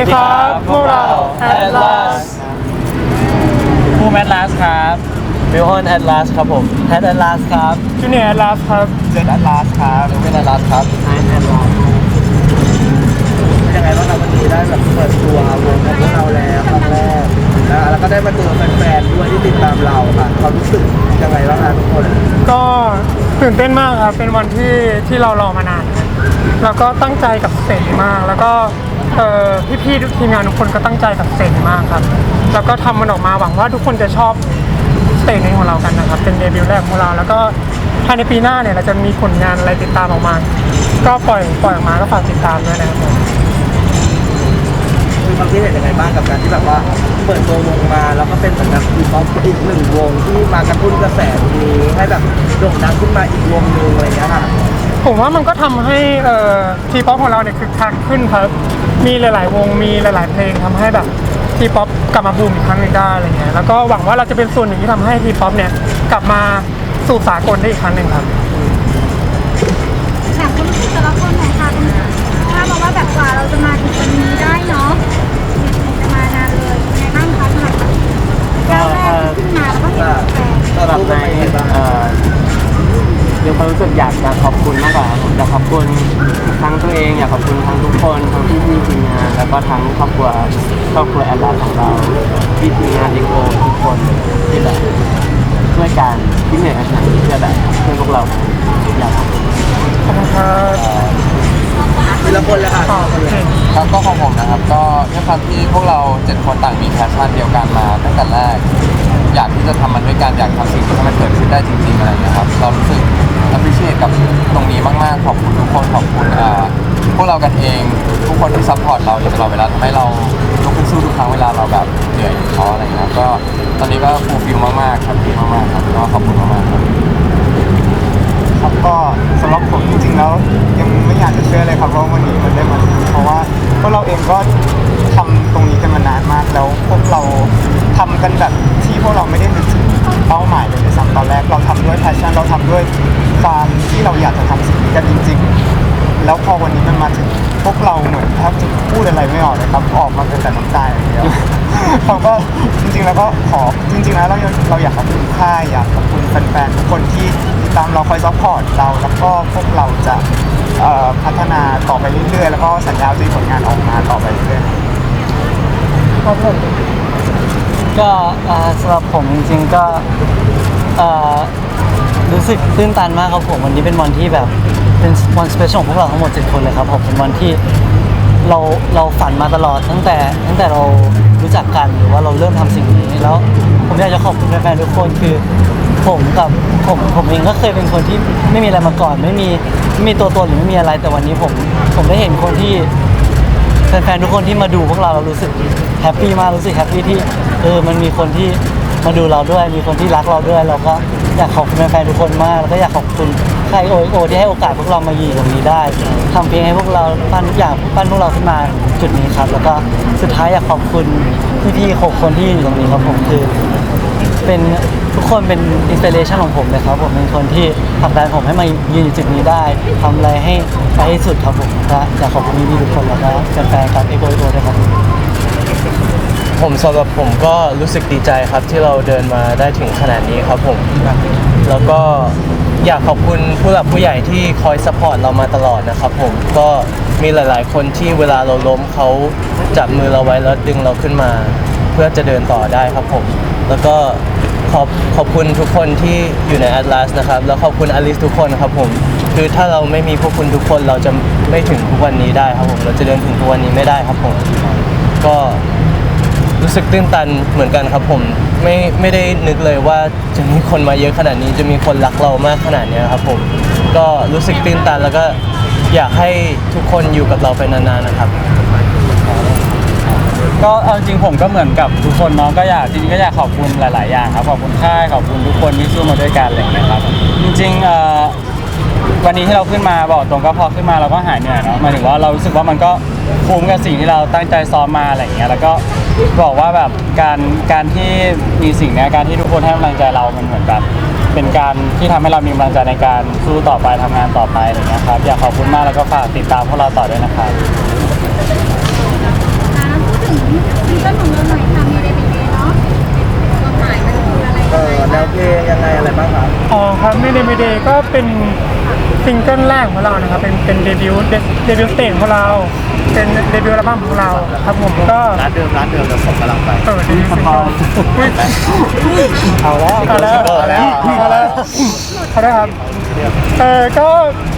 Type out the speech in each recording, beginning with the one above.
ดีครับพวกเรา Atlas ภูมิแอดลาสครับบิวฮอนแอดลาสครับผมแอดลาสครับจูเนียร์ลาสครับเจนแอดลาสครับเป็นแอดลาสครับไอแอดลาสเป็นยังไงบ้างครับวันนี้ได้แบบเปิดตัววงของพวกเราแล้วครั้งแรกนะแล้วก็ได้มาเจอแฟนๆด้วยที่ติดตามเราค่ะความรู้สึกยังไงบ้างครับทุกคนก็ตื่นเต้นมากครับเป็นวันที่ที่เรารอมานานครับแล้วก็ตั้งใจกับสเตจมากแล้วก็ เอ่อพี่ๆทีมงานทุกคนก็ตั้งใจกับสเตจมากครับ แล้วก็ทำมันออกมาหวังว่าทุกคนจะชอบสเตจนี้ของเรากันนะครับ เป็นเดบิวต์แรกของเรา แล้วก็ภายในปีหน้าเนี่ยเราจะมีผลงานอะไรติดตามออกมา ก็ปล่อยปล่อยออกมาก็ฝากติดตามด้วยนะครับผม มีความคิดเห็นยังไงบ้างกับการที่แบบว่าเปิดตัววงมาแล้วก็เป็นเหมือนแบบอีป๊อปอีกหนึ่งวงที่มากระตุ้นกระแสตรงนี้ให้แบบโด่งดังขึ้นมาอีกวงหนึ่งอะไรอย่างเงี้ยค่ะผมว่ามันก็ทำให้เอ่อทีป๊อปของเราเนี่ยคึกคักขึ้นครับ มีหลาย ๆ วงมีหลาย ๆ เพลงทำให้แบบทีป๊อปกลับมาบูมอีกครั้งหนึงได้อะไรเงี้ยแล้วก็หวังว่าเราจะเป็นส่วนหนึ่งที่ทำให้ทีป๊อปเนี่ยกลับมาสู่สากลได้อีกครั้งหนึ่งครับถามความรู้สึกแต่ละคนหน่อยค่ะถ้าบอกว่าแบบกว่าเราจะมาถึงวันนี้ได้เนาะจะมานานเลยยังไงบ้างคะสำหรับก้าวแรกที่ขึ้นมาแล้วก็เห็นแฟนสำหรับในเอ่อเดี๋ยวความรู้สึกอยากจะขอบคุณมากกว่าครับผมอยากขอบคุณ ทั้งตัวเองอยากขอบคุณทั้งทุกคนทั้งพี่พี่ๆทีมงานแล้วก็ทั้งครอบครัวครอบครัวแอดลาของเราพี่ทีมงานดิโกทุกคนที่แบบช่วยกันที่เหนื่อยกันหนักเพื่อแบบเพื่อพวกเราอยากขอบคุณขอบคุณครับทีละคนเลยค่ะเครับก็ของผมนะครับ ก็ด้วยความที่พวกเราเจ็ดคนต่างมีแพชชั่นเดียวกันมาตั้งแต่แรก อยากที่จะทำมันด้วยกันอยากทำสิ่งที่มันเกิดขึ้นได้จริงๆอะไรนะครับ เรารู้สึก appreciate กับตรงนี้มากๆ ขอบคุณทุกคนขอบคุณพวกเรากันเอง ทุกคนที่ซัพพอร์ตเราอยู่ตลอดเวลาทำให้เราลุกขึ้นสู้ทุกครั้งเวลาเราแบบเหนื่อยท้ออะไรอย่างเงี้ยก็ตอนนี้ก็ฟูลฟิลมากๆครับดีมากๆครับก็ขอบคุณมากๆครับครับก็สำหรับผมจริงๆแล้วยังไม่อยากจะเชื่อเลยครับว่าวันนี้มันได้มาถึงเพราะว่าพวกเราเองก็ทำตรงนี้กันมานานมากแล้วพวกเราทำกันแบบที่พวกเราไม่ได้นึก ตอนแรกเราทำด้วยแพชชั่นเราทำด้วยความที่เราอยากจะทำสิ่งนี้กันจริง ๆ แล้วพอวันนี้มันมาถึงพวกเราเหมือนแทบจะพูดอะไรไม่ออกเลยครับออกมาเป็นแต่น้ำตาอย่างเดียวเราก็จริงๆแล้วก็ขอจริง ๆ แล้วเราเราอยากขอบคุณค่ายอยากขอบคุณแฟนๆทุกคนที่ติดตามเราคอยซัพพอร์ตเราแล้วก็พวกเราจะพัฒนาต่อไปเรื่อยๆแล้วก็สัญญาจะมีผลงานออกมาต่อไปเรื่อยๆก็สำหรับผมจริงๆก็ เอ่อรู้สึกตื้นตันมากครับผมวันนี้เป็นวันที่แบบเป็นวันสเปเชียลของพวกเราทั้งหมด 7 คนเลยครับผมเป็นวันที่เราเราฝันมาตลอดตั้งแต่ตั้งแต่เรารู้จักกันหรือว่าเราเริ่มทำสิ่งนี้แล้วผมอยากจะขอบคุณแฟนๆทุกคนคือผมกับผมผมเองก็เคยเป็นคนที่ไม่มีอะไรมาก่อน ไม่มีไม่มีตัวตนหรือไม่มีอะไรแต่วันนี้ผมผมได้เห็นคนที่แฟนๆทุกคนที่มาดูพวกเราเรารู้สึกแฮปปี้มากรู้สึกแฮปปี้ที่เออมันมีคนที่ มาดูเราด้วยมีคนที่รักเราด้วยเราก็อยากขอบคุณแฟนๆทุกคนมากแล้วก็อยากขอบคุณใค่ายโอโอที่ให้โอกาสพวกเรามายืนตรงนี้ได้ทำเพลงให้พวกเราปั้นทุกอย่างปั้นพวกเราขึ้นมาจุดนี้ครับ แล้วก็สุดท้ายอยากขอบคุณพี่ๆหกคนที่อยู่ตรงนี้ครับผมคือ เป็นทุกคนเป็นอินสปิเรชันของผมเลยครับผมเป็นคนที่ผลักดันผมให้มายืนอยู่จุดนี้ได้ทำอะไรให้ไปให้สุดครับผมก็อยากขอบคุณพี่ๆทุกคนแล้วก็แฟนๆครับเอโกเอโกด้วยครับ ผมสำหรับผมก็รู้สึกดีใจครับที่เราเดินมาได้ถึงขนาดนี้ครับผมแล้วก็อยากขอบคุณผู้หลักผู้ใหญ่ที่คอยสปอร์ตเรามาตลอดนะครับผมก็มีหลาย ๆ คนที่เวลาเราล้มเขาจับมือเราไว้แล้วดึงเราขึ้นมา เพื่อจะเดินต่อได้ครับผม แล้วก็ขอบขอบคุณทุกคนที่อยู่ใน Atlas นะครับแล้วขอบคุณอลิสทุกคนครับผม คือถ้าเราไม่มีพวกคุณทุกคนเราจะไม่ถึงทุกวันนี้ได้ครับผมเราจะเดินถึงทุกวันนี้ไม่ได้ครับผม ก็ รู้สึกตื้นตันเหมือนกันครับผมไม่ไม่ได้นึกเลยว่าจะมีคนมาเยอะขนาดนี้จะมีคนรักเรามากขนาดเนี้ยครับผมก็รู้สึกตื้นตันแล้วก็อยากให้ทุกคนอยู่กับเราไปนานๆนะครับ ก็เอาจริงผมก็เหมือนกับทุกคนเนาะก็อยากจริงๆก็อยากขอบคุณหลาย ๆ อย่างครับขอบคุณค่ายขอบคุณทุกคนที่สู้มาด้วยกันอะไรอย่างเงี้ยครับจริงๆเอ่อวันนี้ที่เราขึ้นมาบอกตรงก็พอขึ้นมาเราก็หายเหนื่อยเนาะหมายถึงว่าเรารู้สึกว่ามันก็คุ้มกับสิ่งที่เราตั้งใจซ้อมมาอะไรอย่างเงี้ยแล้วก็ บอกว่าแบบการการที่มีสิ่งเนี้ยการที่ทุกคนให้กำลังใจเรา มันเหมือนแบบเป็นการที่ทำให้เรามีกำลังใจในการสู้ต่อไปทำงานต่อไปอะไรอย่างเงี้ยครับอยากขอบคุณมากแล้วก็ฝากติดตามพวกเราต่อด้วยนะครับถซิงเกิลของเราหน่อยค่ะมีอะไรเป็นไงเนาะความหมายมันคืออะไรเออแนวเพลงยังไงอะไรบ้างครับ อ๋อครับไม่เดบิวเดย์ก็เป็น ซิงเกิลแรกของเรานะครับ เป็นเป็นเดบิวต์เดบิวต์สเตจของเรา เป็นเดบิวต์อัลบั้มของเราครับผมก็ร้านเดิมร้านเดิมเดี๋ยวผมกำลังไปเออเดบิวต์ซิงเกิลเอาแล้วเอาแล้วเอาแล้วเอาแล้วเอาแล้วครับเออก็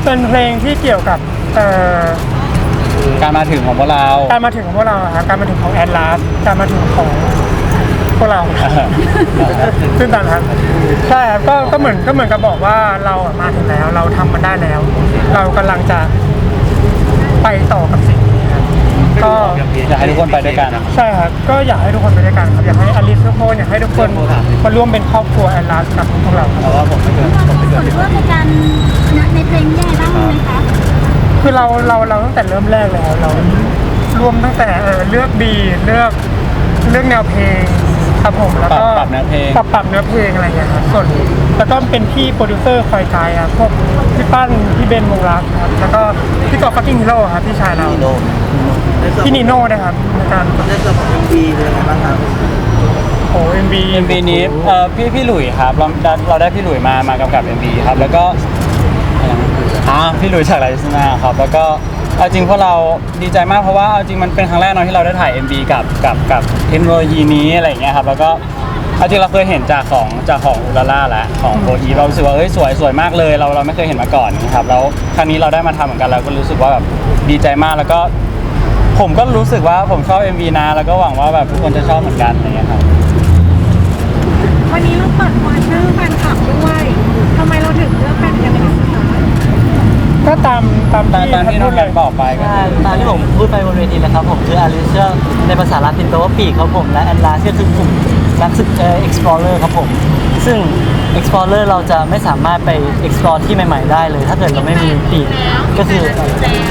เป็นเพลงที่เกี่ยวกับเอ่อการมาถึงของพวกเรา การมาถึงของพวกเราอะครับการมาถึงของแอดลาสการมาถึงของพ วกเรา ซึ่งต่างครับใช่ครับก็ก็เหมือนก็เหมือนกับบอกว่าเราอะมาถึงแล้ว เราทำมันได้แล้ว เรากำลังจะไปต่อกับสิ่งนี้ครับก็ อยากให้ทุกคนไปด้วยกัน ใช่ครับ ก็อยากให้ทุกคนไปด้วยกันครับอยากให้อลิสทุกคนอยากให้ทุกคนมาร่วมเป็นครอบครัวแอดลาสกับพวกเราครับเพราะว่าผมไม่เกินผมไม่เกิส่วนน ร่วมในการในเพลงนี้ยังไงบ้างไหมคะคือเราเราเราตั้งแต่เริ่มแรกแล้วเราร่วมตั้งแต่เออเลือกบีทเลือกเลือกแนวเพลง ครับผมแล้วก็ปรับปรับเนื้อเพลง ปรับปรับเนื้อเพลงอะไรอย่างเงี้ยครับส่วนแล้วก็เป็นพี่โปรดิวเซอร์คอยไกด์ครับพวกพี่ปั้นพี่เบนวงรักครับแล้วก็พี่กอล์ฟฟักกิ้งฮีโร่ครับพี่ชายเราในส่วนพี่นีโน่นะครับในการในส่วนของ MV เป็นยังไงบ้างครับโอ้เอ็มบี MV นี้เอ่อพี่พี่หลุยครับเราได้เราได้พี่หลุยมามากำกับ MV ครับแล้วก็อ่าพี่หลุยจากไรซินาครับ แล้วก็ เอาจริงพวกเราดีใจมากเพราะว่าเอาจริงมันเป็นครั้งแรกเนาะที่เราได้ถ่าย MV กับกับกับเทคโนโลยีนี้อะไรอย่างเงี้ยครับแล้วก็เอาจริงเราเคยเห็นจากของจากของอุลาล่าแล้วของโบอีเรารู้สึกว่าเอ้ยสวยสวยมากเลย เราเราไม่เคยเห็นมาก่อนนะครับแล้วครั้งนี้เราได้มาทำเหมือนกันเราก็รู้สึกว่าแบบดีใจมากแล้วก็ ผมก็รู้สึกว่าผมชอบ MV นะแล้วก็หวังว่าแบบทุกคนจะชอบเหมือนกันอะไรอย่างเงี้ยครับ เลยครับผมคืออาริเชในภาษาลาตินแปลว่าปีกครับผม และแอนลาก็คือกลุ่มนักศึกเอ่อ explorer ครับผม ซึ่ง explorer เราจะไม่สามารถไป explore ที่ใหม่ ๆ ได้เลย ถ้าเกิดเราไม่มีปีกก็คือ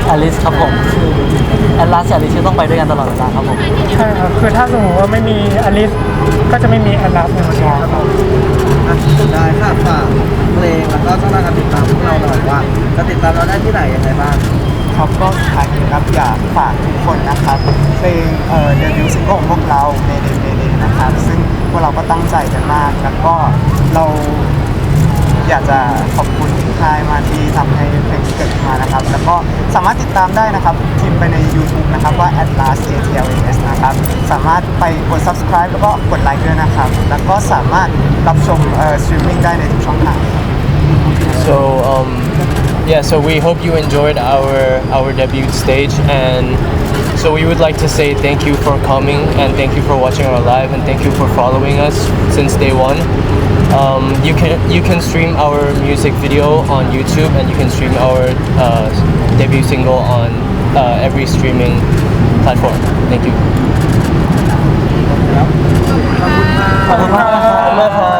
อลิสครับผมแอนลากับอลิสต้องไปด้วยกันตลอดเวลาครับผม ใช่ครับคือถ้าสมมติว่าไม่มีอลิสก็จะไม่มีแอดลาสในวันนี้ครับผมอะได้ค่ะฝากเพลงแล้วก็ช่องทางการติดตามพวกเราหน่อยว่าจะติดตามเราได้ที่ไหนยังไงบ้าง ครับก็สุดท้ายนี้ครับอยากฝากทุกคนนะครับเพลงเอ่อเดบิวต์ซิงเกิลของพวกเราเมเดเมเดนะครับ ซึ่งพวกเราก็ตั้งใจกันมากแล้วก็เราอยากจะขอบคุณค่ายมากที่ทำให้เพลงนี้เกิดขึ้นมานะครับ แล้วก็สามารถติดตามได้นะครับพิมพ์ไปใน YouTube นะครับว่า Atlas A T L A S นะครับ สามารถไปกด subscribe แล้วก็กดไลค์ด้วยนะครับ แล้วก็สามารถรับชมเอ่อ streaming ได้ในทุกช่องทาง yeah, so we hope you enjoyed our our debut stage, and so we would like to say thank you for coming and thank you for watching our live and thank you for following us since day one. Um, you can you can stream our music video on YouTube and you can stream our uh, debut single on uh, every streaming platform. Thank you. ขอบคุณมากครับ